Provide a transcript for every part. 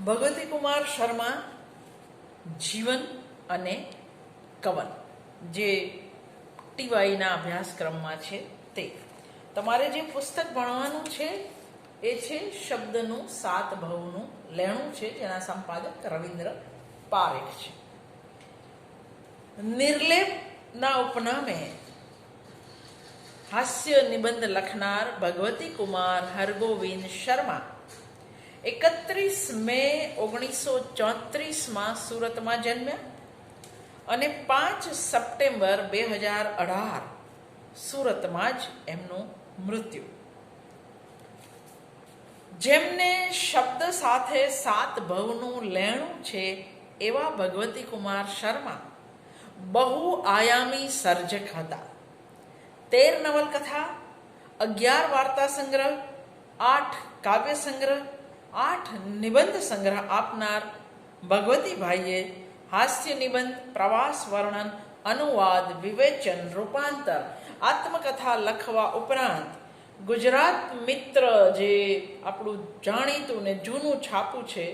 ભગવતી કુમાર શર્મા, જીવન અને કવન, જે ટીવાયના અભ્યાસક્રમમાં છે તે. તમારે જે પુસ્તક ભણવાનું છે, એ છે શબ્દનું સાત ભવનું લેણું છે, જેના સંપાદક રવિન્દ્ર પારેખ છે. નિર્લેપના ઉપનામે હાસ્ય નિબંધ લખનાર ભગવતી કુમાર હરગોવિંદ શર્મા એકત્રીસ મે ઓગણીસો ચોત્રીસમાં સુરતમાં જન્મ્યા અને પાંચ સપ્ટેમ્બર બે હજાર અઢાર સુરતમાં જ એમનું મૃત્યુ. જેમને શબ્દ સાથે સાત ભવનું લેણું છે એવા ભગવતી કુમાર શર્મા બહુ આયામી સર્જક હતા. તેર નવલકથા, અગિયાર વાર્તા સંગ્રહ આઠ કાવ્ય સંગ્રહ આઠ નિબંધ સંગ્રહ આપનાર ભગવતીભાઈએ હાસ્ય નિબંધ, પ્રવાસ વર્ણન, અનુવાદ, વિવેચન, રૂપાંતર, આત્મકથા લખવા ઉપરાંત ગુજરાત મિત્ર જે આપણું જાણીતું ને જૂનું છાપું છે,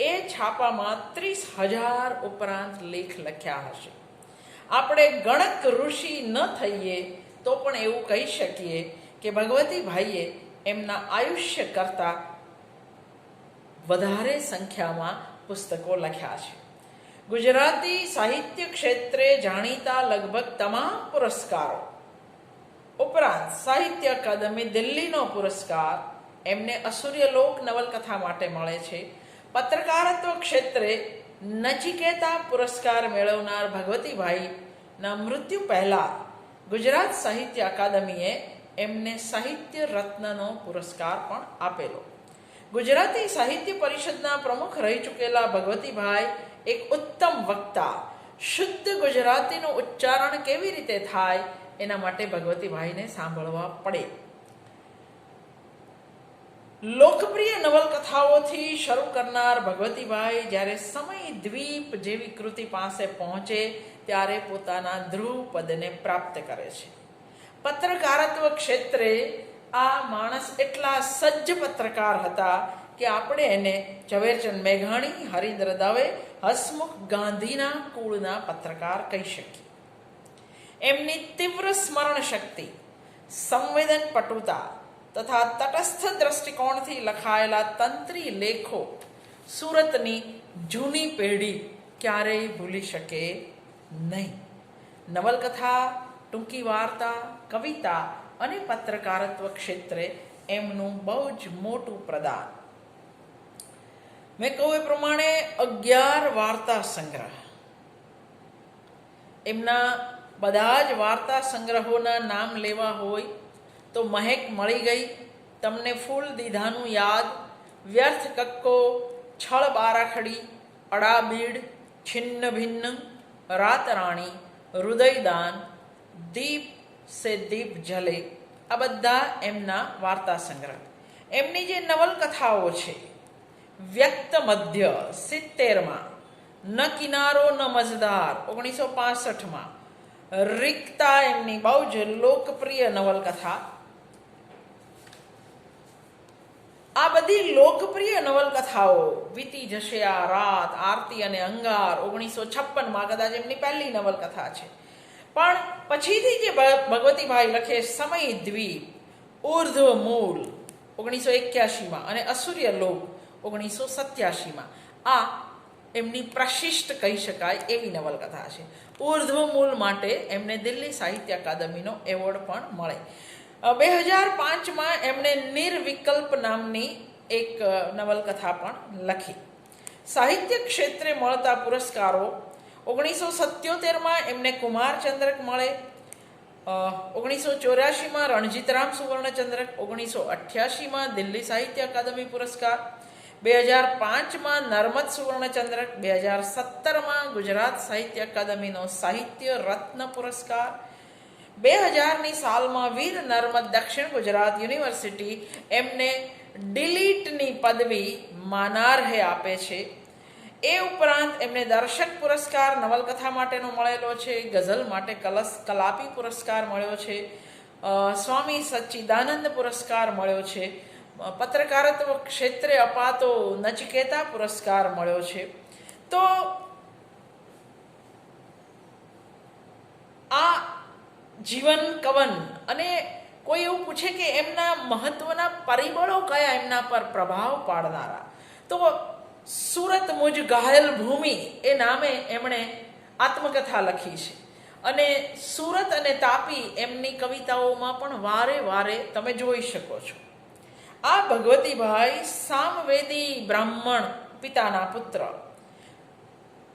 એ છાપામાં ત્રીસ હજાર ઉપરાંત લેખ લખ્યા હશે. આપણે ગણક ઋષિ ન થઈએ તો પણ એવું કહી શકીએ કે ભગવતીભાઈએ એમના આયુષ્ય કરતાં વધારે સંખ્યામાં પુસ્તકો લખ્યા છે. ગુજરાતી સાહિત્ય ક્ષેત્રે જાણીતા લગભગ તમામ પુરસ્કારો. ઉપરાંત સાહિત્ય અકાદમી દિલ્હીનો પુરસ્કાર એમને અસૂર્યલોક નવલકથા માટે મળે છે. પત્રકારત્વ ક્ષેત્રે નચિકેતા પુરસ્કાર મેળવનાર ભગવતીભાઈના મૃત્યુ પહેલા ગુજરાત સાહિત્ય અકાદમીએ એમને સાહિત્ય રત્નનો પુરસ્કાર પણ આપેલો. ગુજરાતી સાહિત્ય પરિષદના પ્રમુખ રહી ચૂકેલા ભગવતીભાઈ એક ઉત્તમ વક્તા. શુદ્ધ ગુજરાતીનું ઉચ્ચારણ કેવી રીતે થાય એના માટે ભગવતીભાઈને સાંભળવા પડે. લોકપ્રિય નવલકથાઓથી શરૂ કરનાર ભગવતીભાઈ જ્યારે સમય દ્વીપ જેવી કૃતિ પાસે પહોંચે ત્યારે પોતાના ધ્રુવ પદને પ્રાપ્ત કરે છે. પત્રકારત્વ ક્ષેત્રે આ માણસ એટલા સજ્જ પત્રકાર હતા કે આપણે એને ઝવેરચંદ મેઘાણી, હરિન્દ્ર દવે, હસમુખ ગાંધીના કુળના પત્રકાર કહી શકીએ. એમની તીવ્ર સ્મરણ શક્તિ, સંવેદન પટુતા તથા તટસ્થ દ્રષ્ટિકોણથી લખાયેલા તંત્રી લેખો સુરતની જૂની પેઢી ક્યારેય ભૂલી શકે નહીં. નવલકથા, ટૂંકી વાર્તા, કવિતા અને પત્રકારત્વ ક્ષેત્રે એમનું બહુ જ મોટું પ્રદાન. મેં કહું એ પ્રમાણે અગિયાર વાર્તા સંગ્રહ. એમના બધા જ વાર્તા સંગ્રહોના નામ લેવા હોય તો મહેક મળી ગઈ. તમને ફૂલ દીધાનું યાદ. વ્યર્થ કક્કો, છળ બારાખડી, અડાબીડ, છિન્ન ભિન્ન, રાતરાણી, હૃદયદાન, દીપ સે દીપ જલે. આ બધા એમના વાર્તા સંગ્રહ. એમની જે નવલકથાઓ છે, વ્યક્ત મધ્ય સિત્તેરમાં, ન કિનારો ન મજદાર ઓગણીસો પાસઠમાં, રિક્તા એમની બહુ જ લોકપ્રિય નવલકથા. આ બધી લોકપ્રિય નવલકથાઓ વીતી જશે આ રાત, આરતી અને અંગાર ઓગણીસો છપ્પનમાં, કદાચ એમની પહેલી નવલકથા છે. પણ પછીથી જે ભગવતીભાઈ લખે સમય દ્વીપ, ઉર્ધ્વ મૂળ, ઓગણીસો એક્યાસીમાં અને અસૂર્ય લોક, ઓગણીસો સત્યાસીમાં આ એમની પ્રશિષ્ટ કહી શકાય એવી નવલકથા છે. ઉર્ધ્વ મૂળ માટે એમને દિલ્હી સાહિત્ય અકાદમીનો એવોર્ડ પણ મળે. બે હજાર પાંચમાં એમણે નિર્વિકલ્પ નામની એક નવલકથા પણ લખી. સાહિત્ય ક્ષેત્રે મળતા પુરસ્કારો ઓગણીસો સત્યોતેરમાં એમને કુમારચંદ્રક મળે. ઓગણીસો ચોર્યાસીમાં રણજીતરામ સુવર્ણચંદ્રક ઓગણીસો અઠ્યાસીમાં દિલ્હી સાહિત્ય અકાદમી પુરસ્કાર, બે હજાર પાંચમાં નર્મદ સુવર્ણચંદ્રક, બે હજાર સત્તરમાં ગુજરાત સાહિત્ય અકાદમીનો સાહિત્ય રત્ન પુરસ્કાર, બે હજારની સાલમાં વીર નર્મદ દક્ષિણ ગુજરાત યુનિવર્સિટી એમને ડિલીટની પદવી માનાર્હે આપે છે. એ ઉપરાંત એમને દર્શક પુરસ્કાર, નવલકથા માટેનો મળેલો છે, ગઝલ માટે કલસ, કલાપી પુરસ્કાર મળ્યો છે સ્વામી સચ્ચિદાનંદ પુરસ્કાર મળ્યો છે પત્રકારત્વ ક્ષેત્રે અપાતો નચકેતા પુરસ્કાર મળ્યો છે. તો આ જીવન કવન અને કોઈ એવું પૂછે કે એમના મહત્વના પરિબળો કયા એમના પર પ્રભાવ પાડનારા? તો સુરત મુજ ઘાયલ ભૂમિ એ નામે એમણે આત્મકથા લખી છે. અને સુરત અને તાપી એમની કવિતાઓમાં પણ વારે વારે તમે જોઈ શકો છો. આ ભગવતીભાઈ સામવેદી બ્રાહ્મણ પિતાના પુત્ર.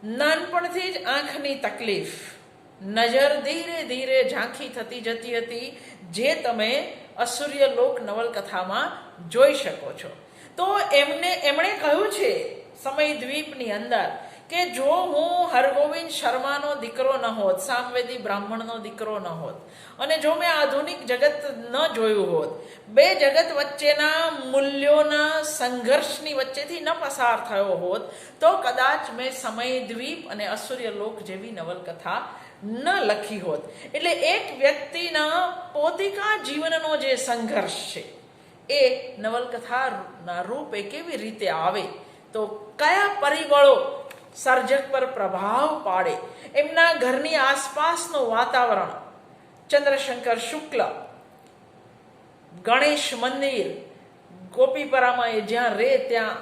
નાનપણથી જ આંખની તકલીફ, નજર ધીરે ધીરે ઝાંખી થતી જતી હતી, જે તમે અસુર્ય લોક નવલકથામાં જોઈ શકો છો. તો એમને, એમણે કહ્યું છે સમય દ્વીપની અંદર કે જો હું હરગોવિંદ શર્માનો દીકરો ન હોત, સામવેદી બ્રાહ્મણનો દીકરો ન હોત, અને જો મેં આધુનિક જગત ન જોયું હોત, બે જગત વચ્ચેના મૂલ્યોના સંઘર્ષની વચ્ચેથી ન પસાર થયો હોત, તો કદાચ મેં સમય દ્વીપ અને અસુર્ય લોક જેવી નવલકથા ન લખી હોત. એટલે એક વ્યક્તિના પોતિકા જીવનનો જે સંઘર્ષ છે, એ નવલકથાના રૂપે કેવી રીતે આવે? તો કયા પરિબળો સર્જક પર પ્રભાવ પાડે? એમના ઘરની આસપાસનું વાતાવરણ, ચંદ્રશંકર શુક્લ, ગણેશ મંદિર ગોપીપરામાં એ જ્યાં રહે ત્યાં,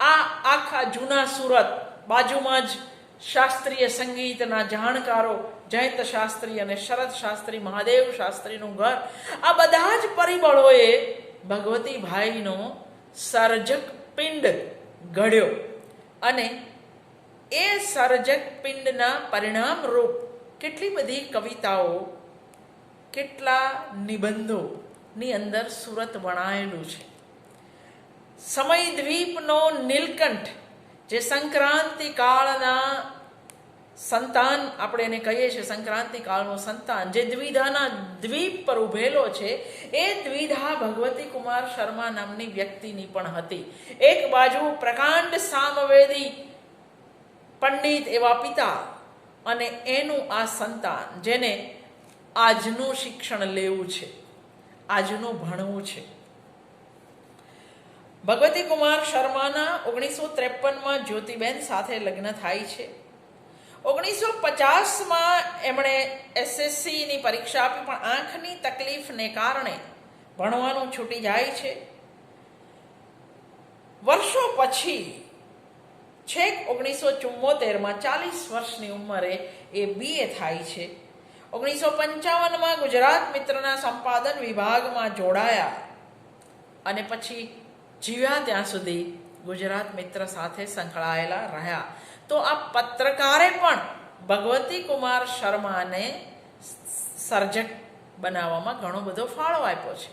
આ આખા જૂના સુરત, બાજુમાં જ શાસ્ત્રીય સંગીતના જાણકારો, જયંત શાસ્ત્રી અને શરદ શાસ્ત્રી, મહાદેવ શાસ્ત્રીનું ઘર, આ બધા જ પરિબળોએ ભગવતીભાઈનો સર્જક પિંડ ઘડ્યો અને એ સર્જક પિંડના પરિણામ રૂપ કેટલી બધી કવિતાઓ, કેટલા નિબંધોની અંદર સુરત વણાયેલું છે. સમય દ્વીપનો નીલકંઠ, જે સંક્રાંતિ કાળના સંતાન આપણે એને કહીએ છીએ સંક્રાંતિ કાળનું સંતાન, જે દ્વિધાના દ્વીપ પર ઉભેલો છે, એ દ્વિધા ભગવતી કુમાર શર્મા નામની વ્યક્તિની પણ હતી. એક બાજુ પ્રકાંડ સામવેદી પંડિત એવા પિતા અને એનું આ સંતાન, જેને આજનું શિક્ષણ લેવું છે, આજનું ભણવું છે. ભગવતી કુમાર શર્માના ઓગણીસો ત્રેપનમાં જ્યોતિબેન સાથે લગ્ન થાય છે. ઓગણીસો પચાસમાં એમણે એસએસસીની પરીક્ષા આપી, પણ આંખની તકલીફને કારણે ભણવાનું છૂટી જાય છે. વર્ષો પછી, છેક ઓગણીસો ચુમ્મોતેરમાં ચાલીસ વર્ષની ઉંમરે એ બીએ થાય છે. ઓગણીસો પંચાવનમાં ગુજરાત મિત્રના સંપાદન વિભાગમાં જોડાયા અને પછી જીવ્યા ત્યાં સુધી ગુજરાત મિત્ર સાથે સંકળાયેલા રહ્યા. તો આ પત્રકારે પણ ભગવતી કુમાર શર્માને સર્જક બનાવવામાં ઘણો બધો ફાળો આપ્યો છે.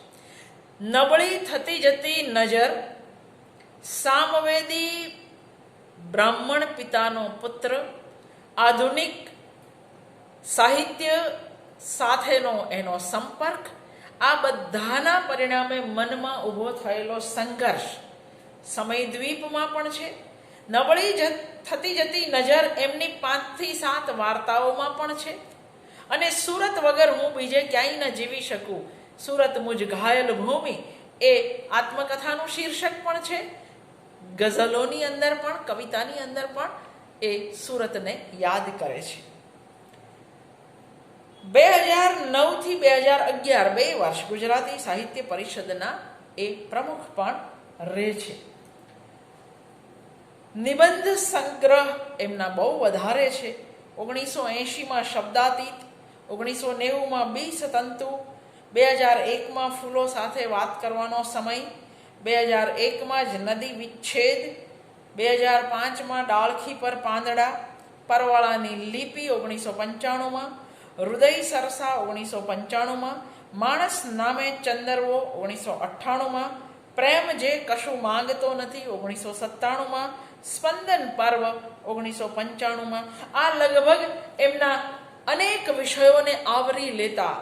નબળી થતી જતી નજર સામવેદી બ્રાહ્મણ પિતાનો પુત્ર, આધુનિક સાહિત્ય સાથેનો એનો સંપર્ક, આ બધાના પરિણામે મનમાં ઊભો થયેલો સંઘર્ષ સમય દ્વીપમાં પણ છે. નબળી જ થતી જતી નજર એમની પાંચથી સાત વાર્તાઓમાં પણ છે. અને સુરત વગર હું બીજે ક્યાંય ન જીવી શકું. સુરત મુજ ઘાયલ ભૂમિ એ આત્મકથાનું શીર્ષક પણ છે. ગઝલોની અંદર પણ, કવિતાની અંદર પણ એ સુરતને યાદ કરે છે. બે હજાર નવથી બે હજાર અગિયાર, બે વર્ષ ગુજરાતી સાહિત્ય પરિષદના એ પ્રમુખ પણ રહે છે. નિબંધ સંગ્રહ એમના બહુ વધારે છે. ઓગણીસો એંશીમાં શબ્દાતીત ઓગણીસો નેવુંમાં બી તંતુ બે હજાર એકમાં ફૂલો સાથે વાત કરવાનો સમય બે હજાર એકમાં જ નદી વિચ્છેદ બે હજાર પાંચમાં ડાળખી પર પાંદડા, પરવાળાની લિપિ ઓગણીસો પંચાણુંમાં હૃદય સરસા ઓગણીસો પંચાણુંમાં માણસ નામે ચંદરવો ઓગણીસો અઠ્ઠાણુંમાં પ્રેમ જે કશું માંગતો નથી ઓગણીસો સત્તાણુંમાં સ્પંદન પર્વ ઓગણીસો પંચાણુંમાં આ લગભગ એમના અનેક વિષયોને આવરી લેતા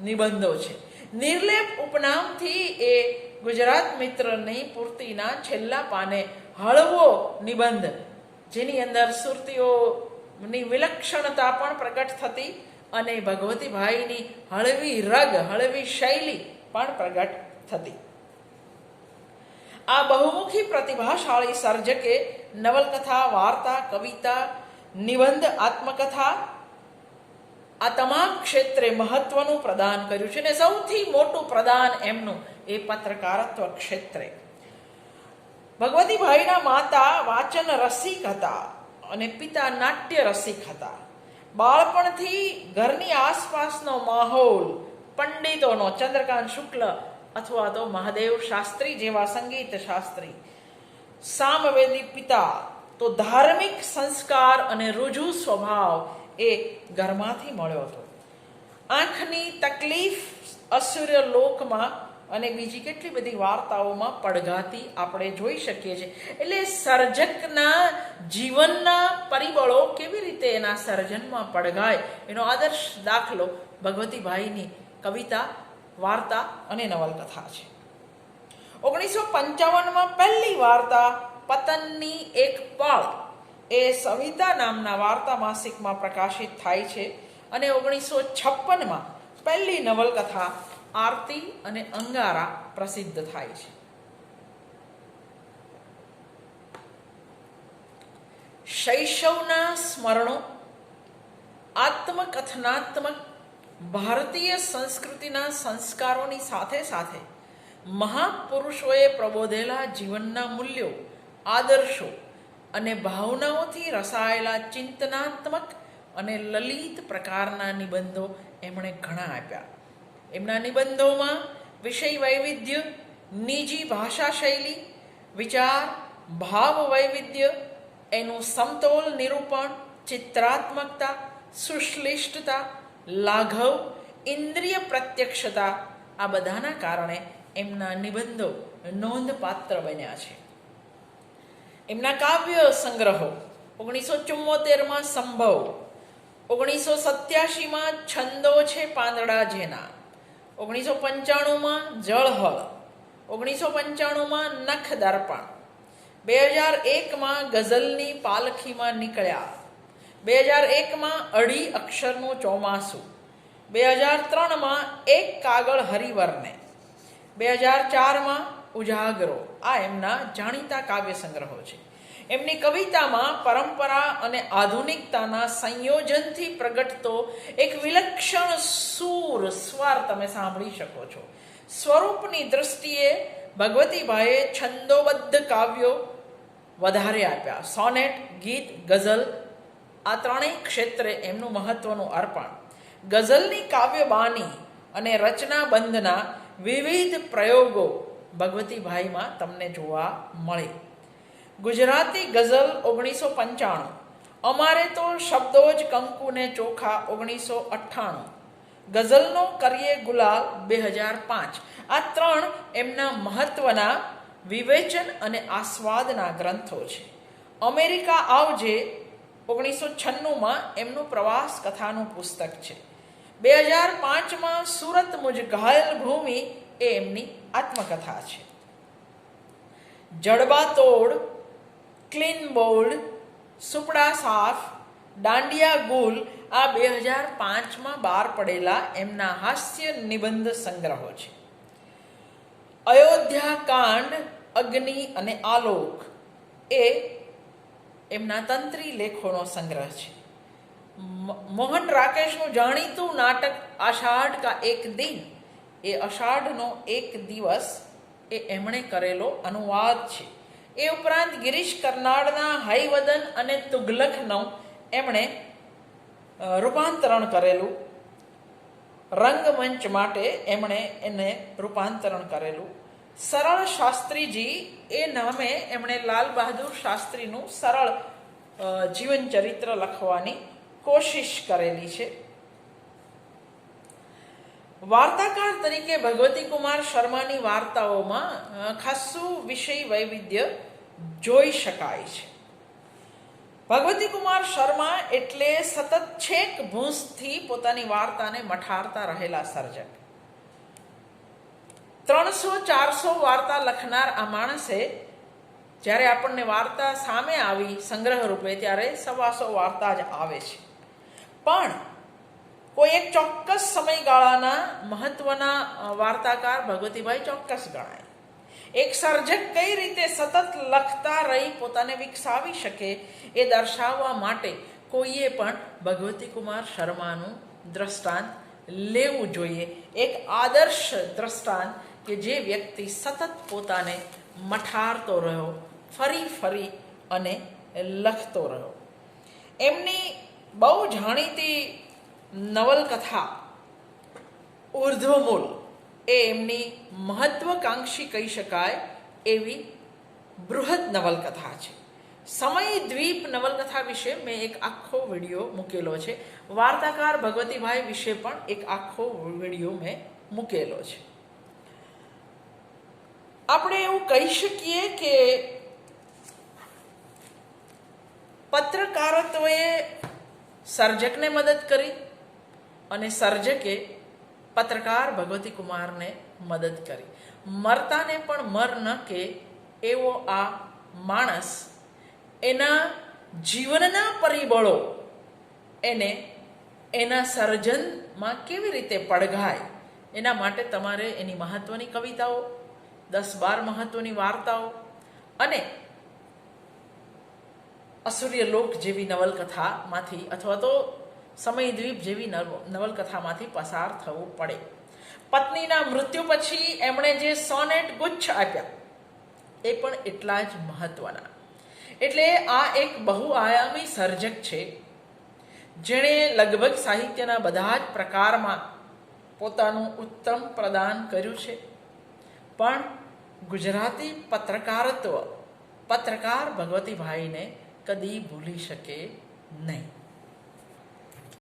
નિબંધો છે. નિર્લેપ ઉપનામથી એ ગુજરાત મિત્રની પૂર્તિના છેલ્લા પાને હળવો નિબંધ, જેની અંદર સુરતીઓની વિલક્ષણતા પણ પ્રગટ થતી અને ભગવતીભાઈની હળવી રગ, હળવી શૈલી પણ પ્રગટ થતી. આ બહુમુખી પ્રતિભાશાળી સર્જકે નવલકથા, વાર્તા, કવિતા, નિબંધ, આત્મકથા આ તમામ ક્ષેત્રે મહત્વનું પ્રદાન કર્યું છે અને સૌથી મોટું પ્રદાન એમનું એ પત્રકારત્વ ક્ષેત્રે. ભગવતીભાઈના માતા વાચન રસિક હતા અને પિતા નાટ્ય રસિક હતા. બાળપણથી ઘરની આસપાસનો માહોલ, પંડિતોનો ચંદ્રકાંત શુક્લ અથવા તો મહાદેવ શાસ્ત્રી જેવા સંગીત શાસ્ત્રી. સામવેદી પિતા, તો ધાર્મિક સંસ્કાર અને રુજુ સ્વભાવ એ ઘરમાંથી મળ્યો હતો. આંખની તકલીફ અસુર્ય લોકમાં અને બીજી કેટલી બધી વાર્તાઓમાં પડઘાતી આપણે જોઈ શકીએ છીએ. એટલે સર્જકના જીવનના પરિબળો કેવી રીતે એના સર્જનમાં પડઘાય? એનો આદર્શ દાખલો ભગવતીભાઈની કવિતા વાર્તા અને નવલકથા છે. ઓગણીસો પંચાવનમાં પહેલી વાર્તા પતનની એક પળ એ સવિતા નામના વાર્તા માસિકમાં પ્રકાશિત થાય છે અને ઓગણીસો છપ્પનમાં પહેલી નવલકથા આરતી અને અંગારા પ્રસિદ્ધ થાય છે. શૈશવના સ્મરણો, આત્મકથનાત્મક ભારતીય સંસ્કૃતિના સંસ્કારોની સાથે સાથે મહાપુરુષોએ પ્રબોધેલા જીવનના મૂલ્યો, આદર્શો અને ભાવનાઓથી રસાયેલા ચિંતનાત્મક અને લલિત પ્રકારના નિબંધો એમણે ઘણા આપ્યા. એમના નિબંધોમાં વિષય વૈવિધ્ય, નિજી ભાષા શૈલી, વિચાર, ભાવ વૈવિધ્ય, એનું સમતોલ નિરૂપણ, ચિત્રાત્મકતા, સુશ્લિષ્ટતા લાઘવ, ઇન્દ્રિય પ્રત્યક્ષતા આ બધાના કારણે એમના નિબંધો નોંધપાત્ર બન્યા છે. એમના કાવ્ય સંગ્રહો ઓગણીસો ચુમ્મોતેરમાં સંભવ, ઓગણીસો સત્યાસીમાં છંદો છે પાંદડા જેના, ઓગણીસો પંચાણુંમાં જળહળ, ઓગણીસો પંચાણુંમાં નખ દર્પણ બે હજાર એકમાં ગઝલની પાલખીમાં નીકળ્યા બે હજાર એકમાં અઢી અક્ષરનું ચોમાસું. બે હજાર ત્રણમાં એક કાગળ હરિવરને. બે હજાર ચારમાં ઉજાગરો. આ એમના જાણીતા કાવ્ય સંગ્રહો છે. એમની કવિતામાં પરંપરા અને આધુનિકતાના સંયોજનથી પ્રગટતો એક વિલક્ષણ સૂર સ્વર તમે સાંભળી શકો છો. સ્વરૂપની દૃષ્ટિએ ભગવતીભાઈએ છંદોબદ્ધ કાવ્યો વધારે આપ્યા. સોનેટ, ગીત, ગઝલ આ ત્રણેય ક્ષેત્રે એમનું મહત્વનું અર્પણ. ગઝલની કાવ્યબાની અને રચનાબંધના વિવિધ પ્રયોગો ભગવતીભાઈમાં તમને જોવા મળે. ગુજરાતી ગઝલ ઓગણીસો પંચાણું, અમારે તો શબ્દો જ કંકુને ચોખા ઓગણીસો અઠ્ઠાણું, ગઝલનો કરીએ ગુલાલ બે હજાર પાંચ. આ ત્રણ એમના મહત્વના વિવેચન અને આસ્વાદના ગ્રંથો છે. અમેરિકા આવજે ઓગણીસો છન્નુંમાં એમનું પ્રવાસ કથાનું પુસ્તક છે. બે હજાર પાંચમાં સુરત મુજ ઘાયલ ભૂમિ એ એમની આત્મકથા છે. જડબાતોડ ક્લીન બોલ્ડ, સુપડા સાફ, દાંડિયા ગુલ આ બે હજાર પાંચમાં બહાર પડેલા એમના હાસ્ય નિબંધ સંગ્રહો છે. અયોધ્યા કાંડ, અગ્નિ અને આલોક એ એમના તંત્રી લેખોનો સંગ્રહ છે. મોહન રાકેશનું જાણીતું નાટક આષાઢ કા એક દિન, એ અષાઢનો એક દિવસ એ એમણે કરેલો અનુવાદ છે. એ ઉપરાંત ગિરીશ કર્નાડના હૈવદન અને તુગલકનું એમણે રૂપાંતરણ કરેલું. રંગમંચ માટે એમણે એને રૂપાંતરણ કરેલું. સરળ શાસ્ત્રીજી એ નામે એમણે લાલ બહાદુર શાસ્ત્રીનું સરળ જીવન ચરિત્ર લખવાની કોશિશ કરેલી છે. વાર્તાકાર તરીકે ભગવતી કુમાર શર્માની વાર્તાઓમાં ખાસું વિષય વૈવિધ્ય જોઈ શકાય છે. ભગવતી કુમાર શર્મા એટલે સતત છેક ભૂંસથી પોતાની વાર્તાને મઠારતા રહેલા સર્જક. ત્રણસો, ચારસો વાર્તા લખનાર આ માણસે જ્યારે આપણને વાર્તા સામે આવી સંગ્રહ રૂપે, ત્યારે સવાસો વાર્તા જ આવે છે. પણ કોઈ એક ચોક્કસ સમયગાળાના મહત્વના વાર્તાકાર ભગવતીભાઈ ચોક્કસ ગણાય. એક સર્જક કઈ રીતે સતત લખતા રહી પોતાને વિકસાવી શકે એ દર્શાવવા માટે કોઈએ પણ ભગવતી કુમાર શર્માનું દ્રષ્ટાંત લેવું જોઈએ. એક આદર્શ દ્રષ્ટાંત કે જે વ્યક્તિ સતત પોતાને મઠારતો રહ્યો, ફરી ફરી અને લખતો રહ્યો. એમની બહુ જાણીતી નવલકથા, ઉર્ધ્વમૂલ, એ એમની મહત્વકાંક્ષી કહી શકાય એવી બૃહદ નવલકથા છે. સમય દ્વીપ નવલકથા વિશે મેં એક આખો વીડિયો મૂકેલો છે. વાર્તાકાર ભગવતીભાઈ વિશે પણ એક આખો વીડિયો મેં મૂકેલો છે. આપણે એવું કહી શકીએ કે પત્રકારત્વએ સર્જકને મદદ કરી અને સર્જકે પત્રકાર ભગવતી કુમારને મદદ કરી. મરતાને પણ મર ન કે એવો આ માણસ એના જીવનના પરિબળો એને એના સર્જનમાં કેવી રીતે પડઘાય એના માટે તમારે એની મહત્વની કવિતાઓ દસ બાર મહત્વની વાર્તાઓ અને અસૂર્ય લોક જેવી નવલકથામાંથી અથવા તો સમયદ્વીપ જેવી નવ- નવલકથામાંથી પસાર થવું પડે. પત્નીના મૃત્યુ પછી એમણે જે સોનેટ ગુચ્છ આપ્યા, એ પણ એટલા જ મહત્વના. એટલે આ એક બહુઆયામી સર્જક છે, જેણે લગભગ સાહિત્યના બધા જ પ્રકારમાં પોતાનું ઉત્તમ પ્રદાન કર્યું છે. પણ ગુજરાતી પત્રકારત્વ. પત્રકાર ભગવતીભાઈને કદી ભૂલી શકે નહીં.